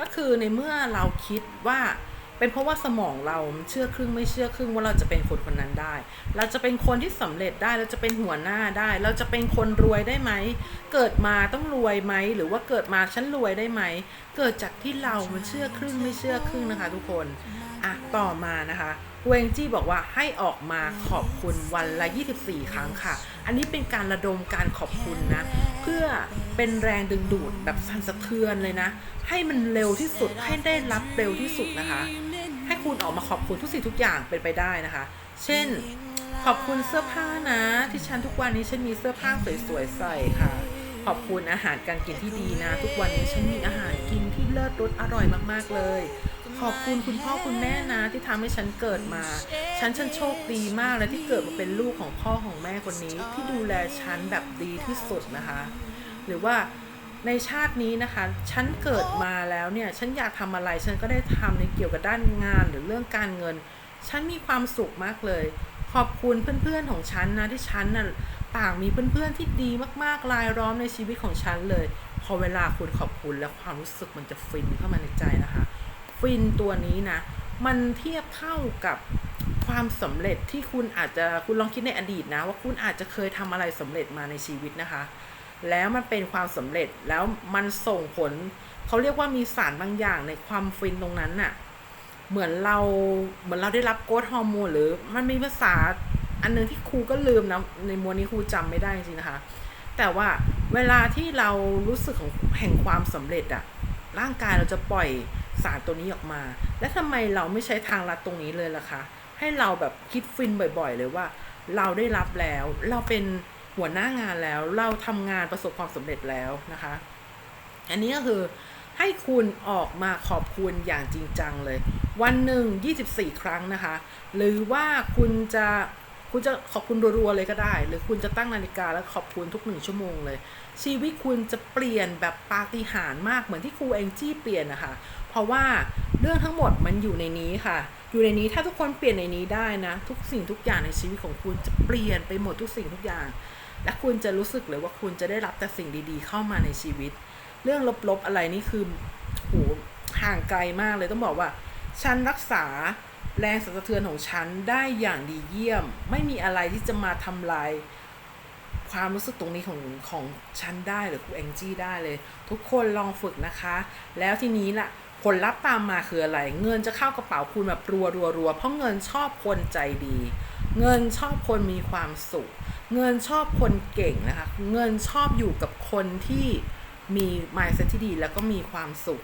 ก็คือในเมื่อเราคิดว่าเป็นเพราะว่าสมองเราเชื่อครึ่งไม่เชื่อครึ่งว่าเราจะเป็นคนคนนั้นได้ เราจะเป็นคนที่สำเร็จได้ เราจะเป็นหัวหน้าได้ เราจะเป็นคนรวยได้ไหม เกิดมาต้องรวยไหม หรือว่าเกิดมาฉันรวยได้ไหม เกิดจากที่เรามันเชื่อครึ่งไม่เชื่อครึ่งนะคะ ทุกคน อะ ต่อมานะคะ เวงจี้บอกว่าให้ออกมาขอบคุณวันละ 24 ครั้งค่ะ อันนี้เป็นการระดมการขอบคุณนะ เพื่อเป็นแรงดึงดูดแบบสั่นสะเทือนเลยนะ ให้มันเร็วที่สุดให้ได้รับเร็วที่สุดนะคะ ให้คุณออกมาขอบคุณทุกสิ่งทุกอย่างเป็นไปได้นะคะ เช่น ขอบคุณเสื้อผ้านะ ที่ฉันทุกวันนี้ฉันมีเสื้อผ้าสวยๆใส่ค่ะ ขอบคุณอาหารการกินที่ดีนะ ทุกวันนี้ฉันมีอาหารกินที่เลิศรสอร่อยมากๆเลย ขอบคุณคุณพ่อคุณแม่นะที่ทำให้ฉันเกิดมา ฉันฉันโชคดีมากเลยที่เกิดมาเป็นลูกของพ่อของแม่คนนี้ ที่ดูแลฉันแบบดีที่สุดนะคะ หรือว่าในชาตินี้นะคะ ฉันเกิดมาแล้วเนี่ย ฉันอยากทำอะไร ฉันก็ได้ทำในเกี่ยวกับด้านงานหรือเรื่องการเงิน ฉันมีความสุขมากเลย ขอบคุณเพื่อนๆของฉันนะที่ฉันน่ะต่างมีเพื่อนๆที่ดีมากๆรายล้อมในชีวิตของฉันเลย พอเวลาคุณขอบคุณแล้วความรู้สึกมันจะฟินเข้ามาในใจนะคะ ฟินตัวนี้นะ มันเทียบเท่ากับความสำเร็จที่คุณอาจจะคุณลองคิดในอดีตนะ ว่าคุณอาจจะเคยทำอะไรสำเร็จมาในชีวิตนะคะ แล้วมันเป็นความสำเร็จแล้วมันส่งผลเขาเรียกว่ามีสารบางอย่างในความฟินตรงนั้นน่ะเหมือนเราเหมือนเราได้รับโกรทฮอร์โมนหรือมันมีภาษาอันนึงที่ครูก็ลืมนะในมวลนี้ครูจำไม่ได้จริงนะคะ แต่ว่าเวลาที่เรารู้สึกของแห่งความสำเร็จอะร่างกายเราจะปล่อย สารตัวนี้ออกมา และทำไมเราไม่ใช้ทางลัดตรงนี้เลยล่ะคะให้เราแบบคิดฟินบ่อย ๆ เลยว่า เราได้รับแล้ว เราเป็นหัวหน้างานแล้ว เราทำงานประสบความสำเร็จแล้วนะคะ อันนี้ก็คือให้คุณออกมาขอบคุณอย่างจริงจังเลย วันหนึ่ง 24 ครั้งนะคะ หรือว่าคุณจะ คุณจะขอบคุณรัวๆเลยก็ได้ หรือคุณจะตั้งนาฬิกาแล้วขอบคุณทุกหนึ่งชั่วโมงเลย ชีวิตคุณจะเปลี่ยนแบบปาฏิหาริย์มากเหมือนที่ครูเองจี้เปลี่ยนนะคะเพราะว่าเรื่องทั้งหมดมันอยู่ในนี้ค่ะ อยู่ในนี้ถ้าทุกคนเปลี่ยนในนี้ได้นะ ทุกสิ่งทุกอย่างในชีวิตของคุณจะเปลี่ยนไปหมดทุกสิ่งทุกอย่าง และคุณจะรู้สึกเลยว่าคุณจะได้รับแต่สิ่งดีๆ เข้ามาในชีวิต เรื่องลบๆอะไรนี่คือโหห่างไกลมากเลยต้องบอกว่า ฉันรักษา แรงสั่นสะเทือนของฉันได้อย่างดีเยี่ยม ไม่มีอะไรที่จะมาทำลายความรู้สึกตรงนี้ของของฉันได้หรือครูแองจี้ได้เลย ทุกคนลองฝึกนะคะ แล้วทีนี้ล่ะผลลัพธ์ตามมาคืออะไร เงินจะเข้ากระเป๋าคุณแบบรัวรัวรัวเพราะเงินชอบคนใจดี เงินชอบคนมีความสุข เงินชอบคนเก่งนะคะ เงินชอบอยู่กับคนที่มี mindset ที่ดีแล้วก็มีความสุข